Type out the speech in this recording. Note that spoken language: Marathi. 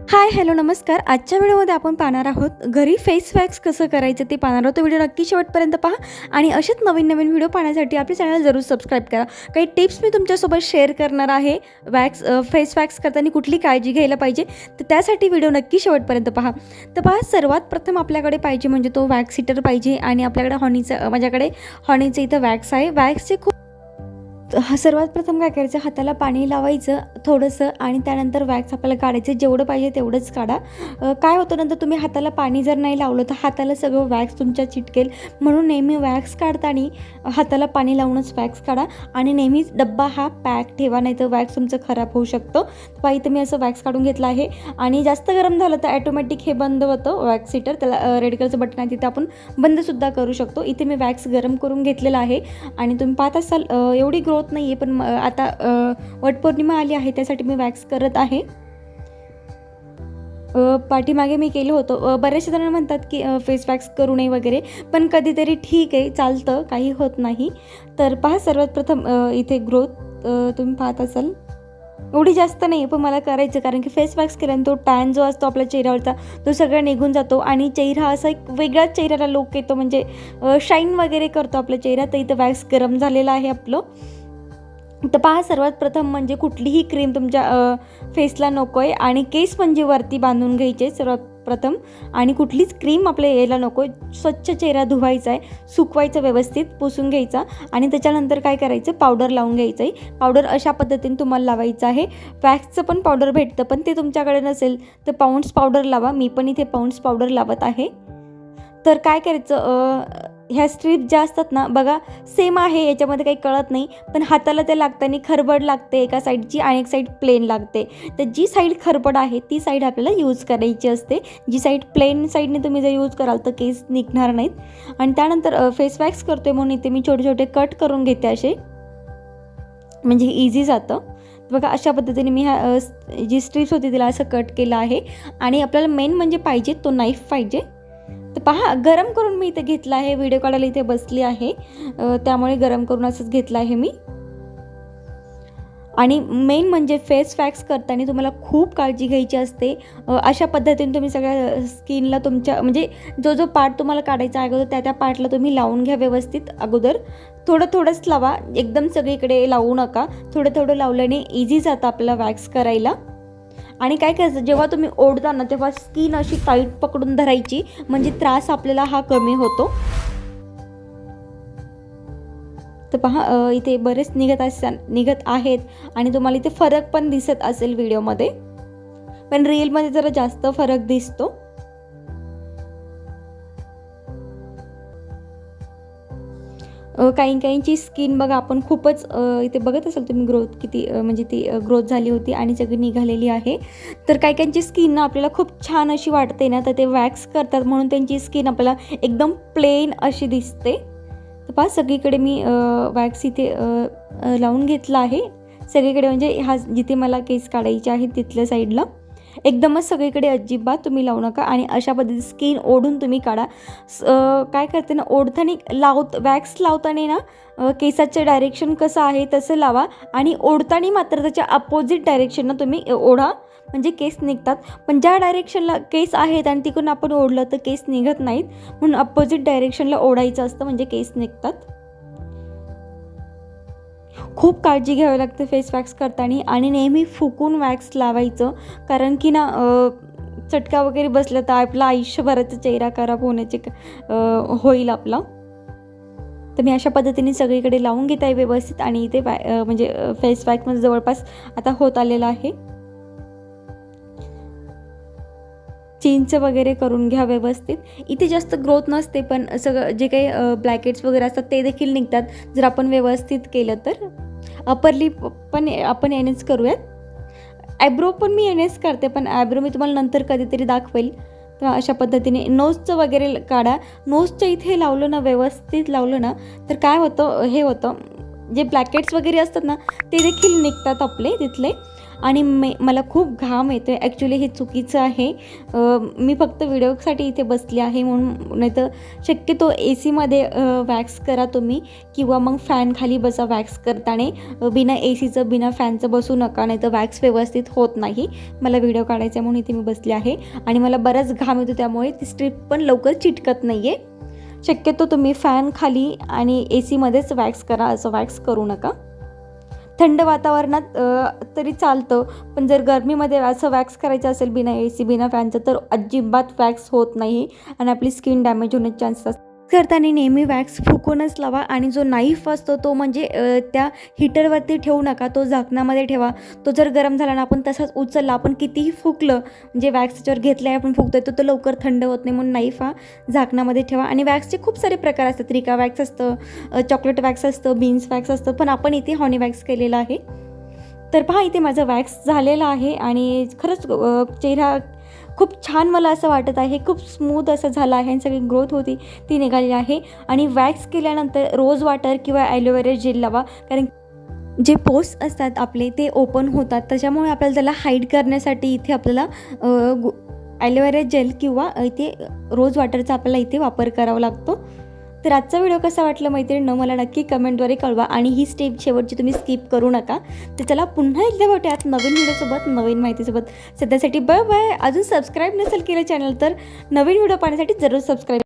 हाय हॅलो नमस्कार. आजच्या व्हिडिओमध्ये आपण पाहणार आहोत घरी फेस वॅक्स कसं करायचं ते पाहणार आहोत. तो व्हिडिओ नक्की शेवटपर्यंत पहा आणि असेच नवीन नवीन व्हिडिओ पाहण्यासाठी आपली चॅनल जरूर सबस्क्राईब करा. काही टिप्स मी तुमच्यासोबत शेअर करणार आहे. वॅक्स फेस वॅक्स करताना कुठली काळजी घ्यायला पाहिजे तर त्यासाठी व्हिडिओ नक्की शेवटपर्यंत पहा. तर पहा सर्वात प्रथम आपल्याकडे पाहिजे म्हणजे तो वॅक्स हिटर पाहिजे आणि आपल्याकडे हॉनीचं माझ्याकडे हॉनीचं इथं वॅक्स आहे. वॅक्सचे खूप हा सर्वात प्रथम काय करायचं? हाताला पाणी लावायचं थोडंसं आणि त्यानंतर वॅक्स आपल्याला काढायचं. जेवढं पाहिजे तेवढंच काढा. काय होतं नंतर तुम्ही हाताला पाणी जर नाही लावलं तर हाताला सगळं वॅक्स तुमच्या चिटकेल. म्हणून नेहमी वॅक्स काढताना हाताला पाणी लावूनच वॅक्स काढा आणि नेहमीच डब्बा हा पॅक ठेवा नाही तर वॅक्स तुमचं खराब होऊ शकतं. पाहिजे मी असं वॅक्स काढून घेतलं आहे आणि जास्त गरम झालं तर ॲटोमॅटिक हे बंद होतं वॅक्स हिटर त्याला रेड कलरचं बटन आहे तिथे आपण बंदसुद्धा करू शकतो. इथे मी वॅक्स गरम करून घेतलेला आहे आणि तुम्ही पाहत असाल एवढी ग्रोथ होत नाही आहे पण आता वटपौर्णिमा आली आहे त्यासाठी मी वॅक्स करत आहे. पाठीमागे मी केलं होतं. बऱ्याचशा जण म्हणतात की फेस वॅक्स करू नये वगैरे पण कधीतरी ठीक आहे चालतं काही होत नाही. तर पहा सर्वात प्रथम इथे ग्रोथ तुम्ही पाहत असाल. एवढी जास्त नाही पण मला करायचं कारण की फेस वॅक्स केल्याने तो टॅन जो असतो आपल्या चेहऱ्यावरचा तो सगळा निघून जातो. आणि चेहरा असा एक वेगळाच चेहऱ्याला लोक येतो म्हणजे शाईन वगैरे करतो आपल्या चेहरा तर इथं वॅक्स गरम झालेला आहे आपलं. तर पहा सर्वात प्रथम म्हणजे कुठलीही क्रीम तुमच्या फेसला नको आहे आणि केस म्हणजे वरती बांधून घ्यायचे सर्वात प्रथम. आणि कुठलीच क्रीम आपल्या यायला नको आहे स्वच्छ चेहरा धुवायचा आहे सुकवायचा व्यवस्थित पुसून घ्यायचा आणि त्याच्यानंतर काय करायचं? पावडर लावून घ्यायचं आहे पावडर अशा पद्धतीने तुम्हाला लावायचं आहे. वॅक्सचं पण पावडर भेटतं पण ते तुमच्याकडे नसेल तर पाऊंड्स पावडर लावा. मी पण इथे पाऊंड्स पावडर लावत आहे. तर काय करायचं? ह्या स्ट्रीप ज्या असतात ना बघा सेम आहे याच्यामध्ये काही कळत नाही पण हाताला ते लागताना खरबड लागते एका साईडची आणि एक साईड प्लेन लागते. तर जी साईड खरबड आहे ती साईड आपल्याला यूज करायची असते. जी साईड प्लेन साईडने तुम्ही जर यूज कराल तर केस निघणार नाहीत. आणि त्यानंतर फेस वॅक्स करते म्हणून इथे मी छोटे छोटे कट करून घेते असे. म्हणजे इझी जातं. बघा अशा पद्धतीने मी ह्या जी स्ट्रीप्स होती तिला असं कट केलं आहे. आणि आपल्याला मेन म्हणजे पाहिजे तो नाईफ पाहिजे. तर पहा गरम करून मी इथे घेतला आहे. व्हिडिओ काढायला इथे बसली आहे. त्यामुळे गरम करून असंच घेतलं आहे मी. आणि मेन म्हणजे फेस वॅक्स करताना तुम्हाला खूप काळजी घ्यायची असते. अशा पद्धतीने तुम्ही सगळ्या स्किनला तुमच्या म्हणजे जो जो पार्ट तुम्हाला काढायचा आहे अगोदर त्या त्या पार्टला तुम्ही लावून घ्या व्यवस्थित अगोदर. थोडं थोडंच लावा. एकदम सगळीकडे लावू नका. थोडं थोडं लावल्याने इझी जातं आपला वॅक्स करायला. आणि काय करायचं जेव्हा तुम्ही ओढता ना तेव्हा स्किन अशी टाईट पकडून धरायची. म्हणजे त्रास आपल्याला हा कमी होतो. तर पहा इथे बरेच निघत अस निघत आहेत. आणि तुम्हाला इथे फरक पण दिसत असेल व्हिडिओमध्ये पण रीलमध्ये जरा जास्त फरक दिसतो. काही काहींची स्किन बघा आपण खूपच इथे बघत असाल तुम्ही ग्रोथ किती म्हणजे ती ग्रोथ झाली होती आणि सगळी निघालेली आहे. तर काही काहींची स्किन ना आपल्याला खूप छान अशी वाटते ना तर ते वॅक्स करतात म्हणून त्यांची स्किन आपल्याला एकदम प्लेन अशी दिसते. तर पहा सगळीकडे मी वॅक्स इथे लावून घेतला आहे. सगळीकडे म्हणजे हा जिथे मला केस काढायचे आहेत तिथल्या साईडला एकदमच सगळीकडे अजिबात तुम्ही लावू नका आणि अशा पद्धतीने स्किन ओढून तुम्ही काढा. स- काय करते ना ओढताना लावत वॅक्स लावताना ना केसाचं डायरेक्शन कसं आहे तसं लावा आणि ओढताना मात्र त्याच्या अपोजिट डायरेक्शननं तुम्ही ओढा. म्हणजे केस निघतात. पण ज्या डायरेक्शनला केस आहेत आणि तिकडून आपण ओढलं तर केस निघत नाहीत. म्हणून अपोजिट डायरेक्शनला ओढायचं असतं म्हणजे केस निघतात. खूप काळजी घ्यावी लागते फेस वॅक्स करताना आणि नेहमी फुकून वॅक्स लावायचं. कारण की ना चटका वगैरे बसला तर आपला आयुष्यभराचा चेहरा खराब होण्याचे होईल आपला. तर मी अशा पद्धतीने सगळीकडे लावून घेत आहे व्यवस्थित आणि इथे वॅ म्हणजे फेस वॅक्समध्ये जवळपास आता होत आलेलं आहे. चीनचं वगैरे करून घ्या व्यवस्थित. इथे जास्त ग्रोथ नसते पण सगळं जे काही ब्लॅकेट्स वगैरे असतात ते देखील निघतात. जर आपण व्यवस्थित केलं तर. अपर लिप पण आपण यानेच करूयात. आयब्रो पण मी यानेच करते पण आयब्रो मी तुम्हाला नंतर कधीतरी दाखवेल. तर अशा पद्धतीने नोजचं वगैरे काढा. नोजच्या इथे लावलं ना व्यवस्थित लावलं ना तर काय होतं हे होतं जे ब्लॅकेट्स वगैरे असतात ना ते देखील निघतात आपले तिथले. आणि मे मला खूप घाम येतो आहे ॲक्च्युली हे चुकीचं आहे. मी फक्त व्हिडिओसाठी इथे बसली आहे म्हणून नाही तर शक्यतो ए सीमध्ये वॅक्स करा तुम्ही किंवा मग फॅन खाली बसा वॅक्स करताना. बिना ए सीचं बिना फॅनचं बसू नका नाही तर वॅक्स व्यवस्थित होत नाही. मला व्हिडिओ काढायचा आहे म्हणून इथे मी बसली आहे. आणि मला बराच घाम येतो त्यामुळे ती स्ट्रीप पण लवकर चिटकत नाही आहे शक्यतो तुम्ही फॅन खाली आणि ए सीमध्येच वॅक्स करा असं वॅक्स करू नका. थंड वातावरणात तरी चालतं. पण जर गरमीमध्ये असं वॅक्स करायचं असेल बिना ए सी बिना फॅनचं तर अजिबात वॅक्स होत नाही आणि आपली स्किन डॅमेज होण्याचे चान्सेस असतात. करताना नेहमी वॅक्स फुकूनच लावा आणि जो नाईफ असतो तो म्हणजे त्या हिटरवरती ठेवू नका तो झाकणामध्ये ठेवा. तो जर गरम झाला ना आपण तसाच उचलला आपण कितीही फुकलं म्हणजे वॅक्स त्याच्यावर घेतलं आहे आपण फुकतोय तर तो लवकर थंड होत नाही म्हणून नाईफ हा झाकणामध्ये ठेवा. आणि वॅक्सचे खूप सारे प्रकार असतात. रिका वॅक्स असतं चॉकलेट वॅक्स असतं बीन्स वॅक्स असतं पण आपण इथे हॉनी वॅक्स केलेलं आहे. तर पहा इथे माझं वॅक्स झालेलं आहे आणि खरंच चेहरा खूप छान मला असं वाटत आहे खूप स्मूथ असं झालं आहे आणि सगळी ग्रोथ होती ती निघाली आहे. आणि वॅक्स केल्यानंतर रोज वॉटर किंवा ॲलोवेरा जेल लावा कारण जे पोस्ट असतात आपले ते ओपन होतात. त्याच्यामुळे आपल्याला त्याला हाईड करण्यासाठी इथे आपल्याला ॲलोवेरा जेल किंवा इथे रोज वॉटरचा आपल्याला इथे वापर करावा लागतो. तर आजचा व्हिडिओ कसा वाटला मैत्रिणीनं मला नक्की कमेंटद्वारे कळवा. आणि ही स्टेप शेवटची तुम्ही स्किप करू नका. तर चला पुन्हा एकदा भेटूयात नवीन व्हिडिओसोबत नवीन माहितीसोबत. सध्यासाठी बाय बाय अजून सबस्क्राईब नसेल केलं चॅनल तर नवीन व्हिडिओ पाहण्यासाठी जरूर सबस्क्राईब